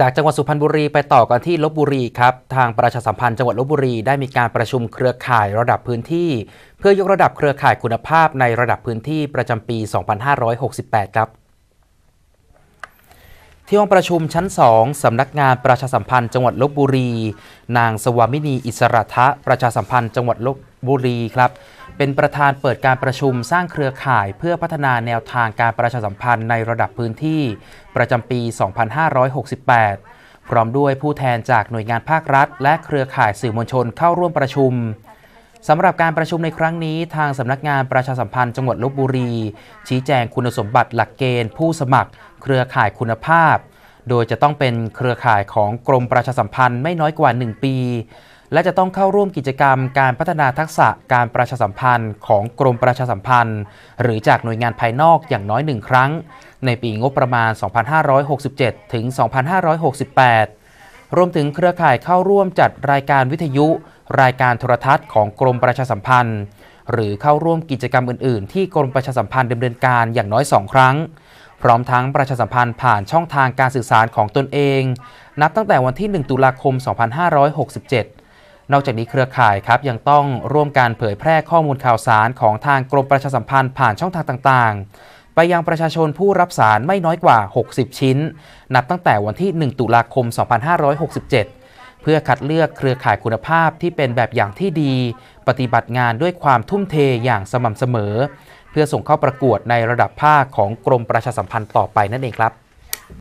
จากจังหวัดสุพรรณบุรีไปต่อกันที่ลบบุรีครับ ทางประชาสัมพันธ์จังหวัดลบบุรีได้มีการประชุมเครือข่ายระดับพื้นที่ เพื่อยกระดับเครือข่ายคุณภาพในระดับพื้นที่ประจำปี 2568 ครับ ที่ห้องประชุมชั้น 2 สำนักงานประชาสัมพันธ์จังหวัดลบบุรี นางสวามินีอิสระทะประชาสัมพันธ์จังหวัดลบบุรีครับ เป็นประธานเปิดการประชุมสร้างเครือข่าย เพื่อพัฒนาแนวทางการประชาสัมพันธ์ในระดับพื้นที่ ประจำปี 2568 พร้อมด้วยผู้แทนจากหน่วยงานภาครัฐ และเครือข่ายสื่อมวลชนเข้าร่วมประชุมสำหรับการประชุมในครั้งนี้ ทางสำนักงานประชาสัมพันธ์จังหวัดลบบุรี ชี้แจงคุณสมบัติหลักเกณฑ์ ผู้สมัคร เครือข่ายคุณภาพ โดยจะต้องเป็นเครือข่ายของกรมประชาสัมพันธ์ไม่น้อยกว่า 1 ปี และจะต้องเข้าร่วมกิจกรรมการพัฒนาทักษะการประชาสัมพันธ์ของกรมประชาสัมพันธ์ หรือจากหน่วยงานภายนอกอย่างน้อยหนึ่งครั้ง ในปีงบประมาณ 2567 ถึง 2568 รวมถึงเครือข่ายเข้าร่วมจัดรายการวิทยุ รายการโทรทัศน์ของกรมประชาสัมพันธ์ หรือเข้าร่วมกิจกรรมอื่น ๆ ที่กรมประชาสัมพันธ์ดำเนินการอย่างน้อย 2 ครั้งพร้อมทั้งประชาสัมพันธ์ผ่านช่องทางการสื่อสารของตนเอง นับตั้งแต่วันที่ 1 ตุลาคม 2567 นอกจากนี้เครือข่ายครับยังต้องร่วมการเผยแพร่ข้อมูลข่าวสารของทางกรมประชาสัมพันธ์ผ่านช่องทางต่างๆ ไปยังประชาชนผู้รับสารไม่น้อยกว่า 60 ชิ้น นับตั้งแต่วันที่ 1 ตุลาคม 2567 เพื่อคัดเลือกเครือข่ายคุณภาพที่เป็นแบบอย่างที่ดี ปฏิบัติงานด้วยความทุ่มเทอย่างสม่ำเสมอ เพื่อส่งเข้าประกวดในระดับภาคของกรมประชาสัมพันธ์ต่อไปนั่นเองครับ